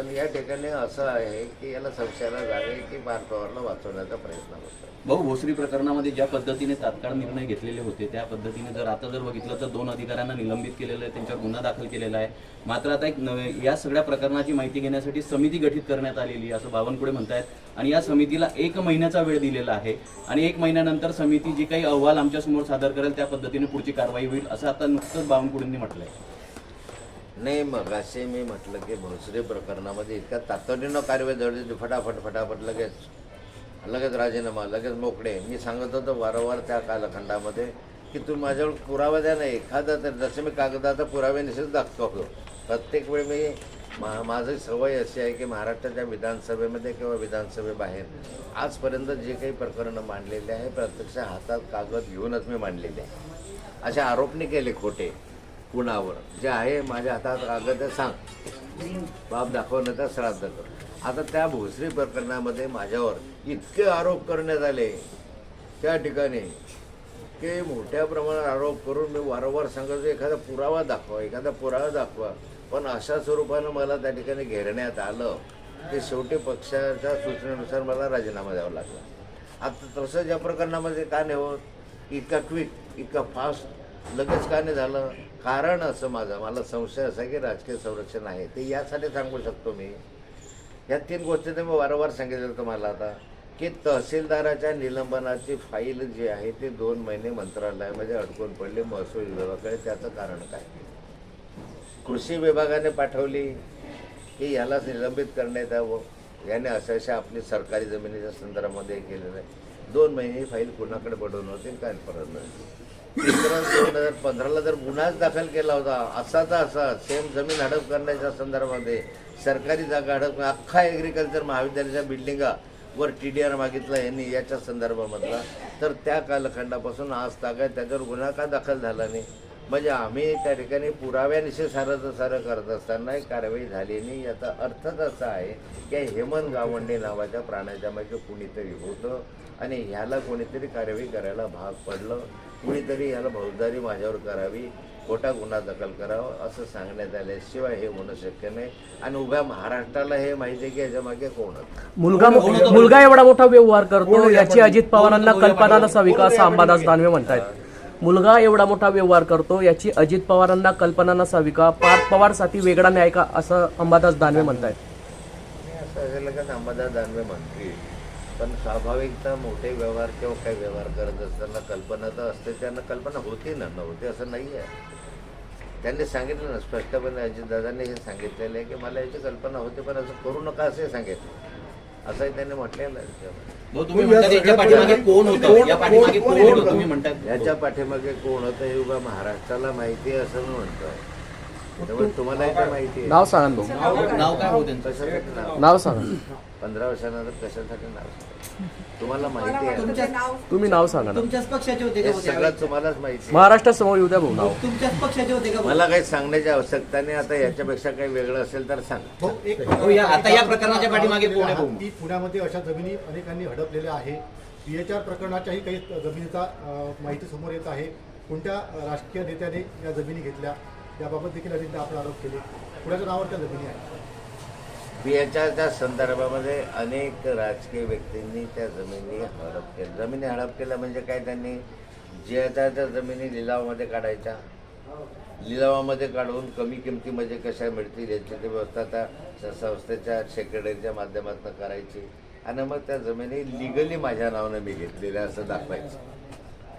पण या ठिकाणी असं आहे की याला संशयाला जागे की बारपवारला वाचवण्याचा प्रयत्न होतो भाऊ भोसरी प्रकरणामध्ये ज्या पद्धतीने तात्काळ निर्णय घेतलेले होते त्या पद्धतीने जर आता जर बघितलं तर दोन अधिकाऱ्यांना निलंबित केलेलं आहे त्यांच्यावर गुन्हा दाखल केलेला आहे. मात्र आता एक नवे या सगळ्या प्रकरणाची माहिती घेण्यासाठी समिती गठीत करण्यात आलेली आहे असं बावनकुळे म्हणतायत. आणि या समितीला एक महिन्याचा वेळ दिलेला आहे. आणि एक महिन्यानंतर समिती जी काही अहवाल आमच्यासमोर सादर करेल त्या पद्धतीने पुढची कारवाई होईल असं आता नुकतंच बावनकुळेंनी आहे नाही मग असे मी म्हटलं की भोसरी प्रकरणामध्ये इतक्या तातडीनं कार्यवाही दळली फटाफट फटाफट लगेच. लगेच राजीनामा लगेच मोकळे. मी सांगत होतो वारंवार त्या कालखंडामध्ये की तुम्ही माझ्यावर पुरावा द्या नाही एखादा तर जसे मी कागदाचा पुरावे निश्चित दाखवतो. प्रत्येक वेळी मी मा माझी सवय अशी आहे की महाराष्ट्राच्या विधानसभेमध्ये किंवा विधानसभेबाहेर आजपर्यंत जे काही प्रकरणं मांडलेले आहे प्रत्यक्ष हातात कागद घेऊनच मी मांडलेले आहे. असे आरोप नाही केले खोटे. कुणावर? जे आहे माझ्या हातात आलं ते सांग. बाप दाखवणं तर श्राद्ध कर. आता त्या भोसरी प्रकरणामध्ये माझ्यावर इतके आरोप करण्यात आले त्या ठिकाणी की मोठ्या प्रमाणात आरोप करून मी वारंवार सांगतो एखादा पुरावा दाखवा एखादा पुरावा दाखवा. पण अशा स्वरूपानं मला त्या ठिकाणी घेरण्यात आलं ते शेवटी पक्षाच्या सूचनेनुसार मला राजीनामा द्यावा लागला. आता तसं ज्या प्रकरणामध्ये का नाही होत? इतका क्विक इतका फास्ट लगेच का नाही झालं? कारण असं माझं मला संशय असा की राजकीय संरक्षण आहे. ते यासाठी सांगू शकतो मी. या तीन गोष्टी तर मी वारंवार सांगितलं तुम्हाला आता. की तहसीलदाराच्या निलंबनाची फाईल जी आहे ती दोन महिने मंत्रालयामध्ये म्हणजे अडकून पडली महसूल विभागाकडे. त्याचं कारण काय? कृषी विभागाने पाठवली की यालाच निलंबित करण्यात यावं. याने अशा अशा आपली सरकारी जमिनीच्या संदर्भामध्ये केलेलं आहे. दोन महिने ही फाईल कुणाकडे पडून होती काय परत नाही. दोन हजार पंधराला जर गुन्हाच दाखल केला होता असा तर असा सेम जमीन हडप करण्याच्या संदर्भामध्ये सरकारी जागा हडप अख्खा ॲग्रिकल्चर महाविद्यालयाच्या बिल्डिंगा वर टी डी आर मागितला यांनी याच्या संदर्भामधला. तर त्या कालखंडापासून आज तागायत त्याच्यावर गुन्हा का दाखल झाला नाही? म्हणजे आम्ही त्या ठिकाणी पुराव्यानिशी सारं सारं करत असताना एक कारवाई झाली नाही. याचा अर्थच असा आहे की हेमंत गावंडे नावाच्या प्राण्याच्या मागे कुणीतरी होतं आणि ह्याला कोणीतरी कारवाई करायला भाग पडलं. कुणीतरी ह्याला फौजदारी माझ्यावर करावी खोटा गुन्हा दाखल करावा असं सांगण्यात आल्याशिवाय हे होणं शक्य नाही. आणि उभ्या महाराष्ट्राला हे माहिती आहे की याच्या मागे कोण होतं? मुलगा मुलगा एवढा मोठा व्यवहार करतो याची अजित पवारांना कल्पना नसावी का असं अंबादास दानवे म्हणतायत. मुलगा एवढा मोठा व्यवहार करतो याची अजित पवारांना कल्पना नसावी का? पार्थ पवारसाठी वेगळा न्याय का? असं अंबादास दानवे म्हणतायत. असं असेल का अंबादास दानवे म्हणतील. पण स्वाभाविकता मोठे व्यवहार किंवा काही व्यवहार करत असताना कल्पना तर असते त्यांना कल्पना होती ना नव्हती असं नाही आहे. त्यांनी सांगितलं ना स्पष्टपणे अजितदादांनी हे सांगितलेलं आहे की मला याची कल्पना होती पण असं करू नका असंही सांगितलं. असंही त्यांनी म्हटलेलं आहे. तुम्ही म्हणतात याच्या पाठीमागे कोण होतं? या पाठीमागे कोण होतं? तुम्ही म्हणतात याच्या पाठीमागे कोण होतं हे उभा महाराष्ट्राला माहिती आहे असं मी म्हणतोय. माहिती नाव सांगा भाऊ. नाव नाव काय हो कशासाठी नाव? नाव सांगा. पंधरा वर्षानंतर कशासाठी नाव तुम्हाला माहिती आहे. तुमच्या तुम्ही नाव सांगा ना. तुमच्याच पक्षाचे होते का हे हो सगळं? तुम्हालाच माहिती आहे. महाराष्ट्रासमोर येऊ द्या भाऊ नाव. तुमच्याच पक्षाचे होते का मला काही सांगण्याची आवश्यकता नाही आता याच्यापेक्षा काही वेगळं असेल तर सांग. एक हो, या- आता या प्रकरणाच्या पाठीमागे कोण आहे भाऊ? की पुण्यामध्ये अशा जमिनी अनेकांनी हडपलेल्या आहे. पीएचआर प्रकरणाच्याही काही जमिनीचा अ, माहिती समोर येत आहे. कोणत्या राजकीय नेत्याने या जमिनी घेतल्या? याबाबत देखील अनेकदा आपण आरोप केले. कुणाच्या नावावर त्या जमिनी आहे. याच्या संदर्भामध्ये अनेक राजकीय व्यक्तींनी त्या जमिनी हडप केल्या. जमिनी हडप केल्या म्हणजे काय त्यांनी ज्याच्या त्या जमिनी लिलावामध्ये काढायच्या. लिलावामध्ये काढून कमी किमतीमध्ये कशा मिळतील याची ती व्यवस्था त्या त्या संस्थेच्या सेक्रेटरीच्या माध्यमातून करायची. आणि मग त्या जमिनी लिगली माझ्या नावानं मी घेतलेल्या असं दाखवायचं.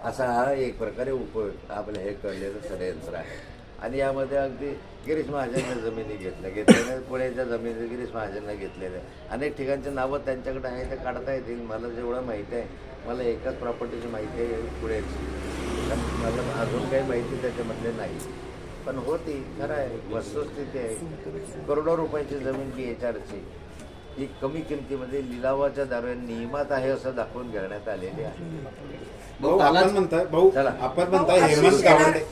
असा हा एक प्रकारे उपयोग आपलं हे कळलेलं षडयंत्र आहे. आणि यामध्ये अगदी गिरीश महाजनने जमिनी घेतल्या. घेतल्याने पुण्याच्या जमिनी गिरीश महाजनने घेतलेल्या. आहे. अनेक ठिकाणचे नावं त्यांच्याकडे आहे ते काढता येतील. मला जेवढं माहिती आहे मला एकाच प्रॉपर्टीची माहिती आहे पुण्याची पण मला अजून काही माहिती त्याच्यामधले नाही. पण होती खरं आहे वस्तुस्थिती आहे. करोडो रुपयाची जमीन बी एच आरची. ही कमी किमतीमध्ये लिलावाच्या दरम्यान नियमात आहे असं दाखवून घेण्यात आलेली आहे. भाऊ आपण म्हणताय भाऊ चला. आपण म्हणताय हेमंत गावंडे